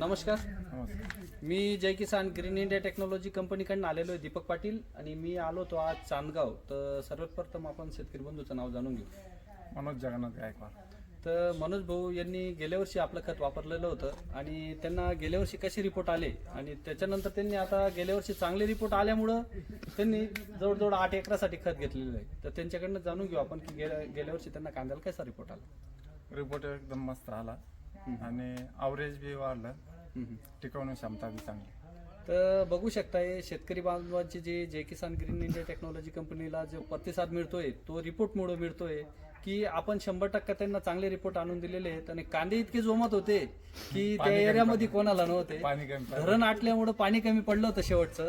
नमस्कार. नमस्कार. मी Jai Kisan green India technology कंपनीकडून आलेलो आहे दीपक पाटील आणि मी आलो तो आज चांदगाव. तर सर्वात प्रथम आपण शेतकरी बंधूचं नाव जाणून घेऊ. मनोज जगन्नाथ गायकवाड. तर मनोज भाऊ यांनी गेल्या वर्षी आपलं खत वापरलेलं होतं आणि त्यांना गेल्या वर्षी कसे रिपोर्ट आले? आणि त्याच्यानंतर त्यांनी आता गेल्या वर्षी चांगले रिपोर्ट आल्यामुळं त्यांनी जवळजवळ आठ एकरासाठी खत घेतलेलं आहे. तर त्यांच्याकडनं जाणून घेऊ आपण की गेल्या गेल्या वर्षी त्यांना कांद्याला कसा रिपोर्ट आला? रिपोर्ट एकदम मस्त आला. आणि अवरेज बी वाढलं. टिकवणी क्षमता बी चांगली तर बघू शकताय शेतकरी बांधवांची जे जे किसान ग्रीन इंडिया टेक्नॉलॉजी कंपनीला जो प्रतिसाद मिळतोय तो रिपोर्टमुळे मिळतोय की आपण शंभर टक्के त्यांना चांगले रिपोर्ट आणून दिलेले आहेत आणि कांदे इतके जोमात होते की त्या एरियामध्ये कोणाला नव्हते. धरण आटल्यामुळं पाणी कमी पडलं होतं शेवटचं.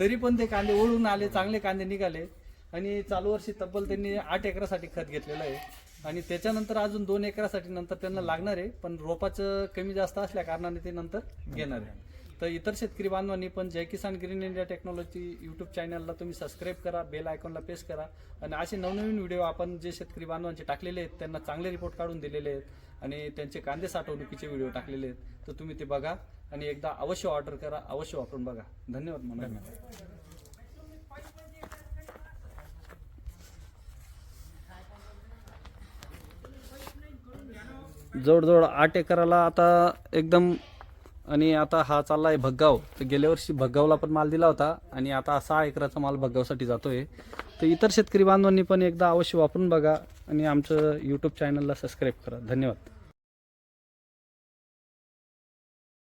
तरी पण ते कांदे ओढून आले चांगले कांदे निघाले आणि चालू वर्षी तब्बल त्यांनी आठ एकरासाठी खत घेतलेलं आहे. आणि त्याच्यानंतर अजून दोन एकरासाठी नंतर त्यांना लागणार आहे पण रोपाचं कमी जास्त असल्या कारणाने ते नंतर घेणार आहे. तर इतर शेतकरी बांधवांनी पण Jai Kisan green India technology YouTube चॅनलला तुम्ही सबस्क्राईब करा बेल आयकॉनला प्रेस करा. आणि असे नवनवीन व्हिडिओ आपण जे शेतकरी बांधवांचे टाकलेले आहेत त्यांना चांगले रिपोर्ट काढून दिलेले आहेत आणि त्यांचे कांदे साठवणुकीचे व्हिडिओ टाकलेले आहेत तर तुम्ही ते बघा आणि एकदा अवश्य ऑर्डर करा अवश्य वापरून बघा. धन्यवाद म्हणून जवळजवळ आठ एकराला आता एकदम आणि आता हा चालला आहे भग्गाव. तर गेल्या वर्षी भग्गावला पण माल दिला होता आणि आता सहा एकराचा माल भग्गावसाठी जातोय. तर इतर शेतकरी बांधवांनी पण एकदा अवश्य वापरून बघा आणि आमचं यूट्यूब चॅनलला सबस्क्राईब करा. धन्यवाद.